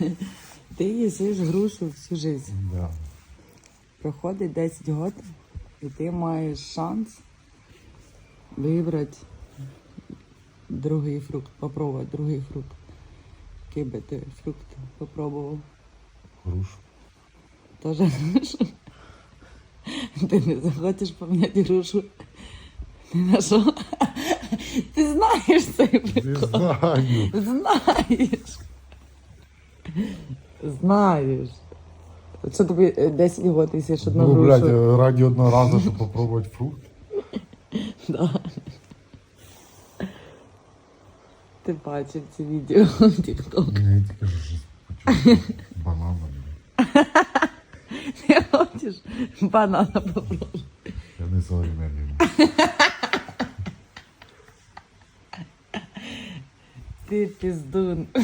Ти їсиш грушу всю життя. Да. Проходить 10 років, і ти маєш шанс вибрати другий фрукт, попробувати другий фрукт. Який би ти фрукт попробував? Грушу. Тоже грушу? Ти не захочеш поміняти грушу? Ні на що? Ти знаєш цей Не знаю. Знаєш. Знаєш. Що тобі е, 10 років їсиш одну Ну, блядь, раді одного разу, щоб попробувати фрукт. Да. Ти бачив ці відео в TikTok. Ні, тільки ж почув бананом. Ти хочеш банана попробувати? Я не современний. Ти піздун.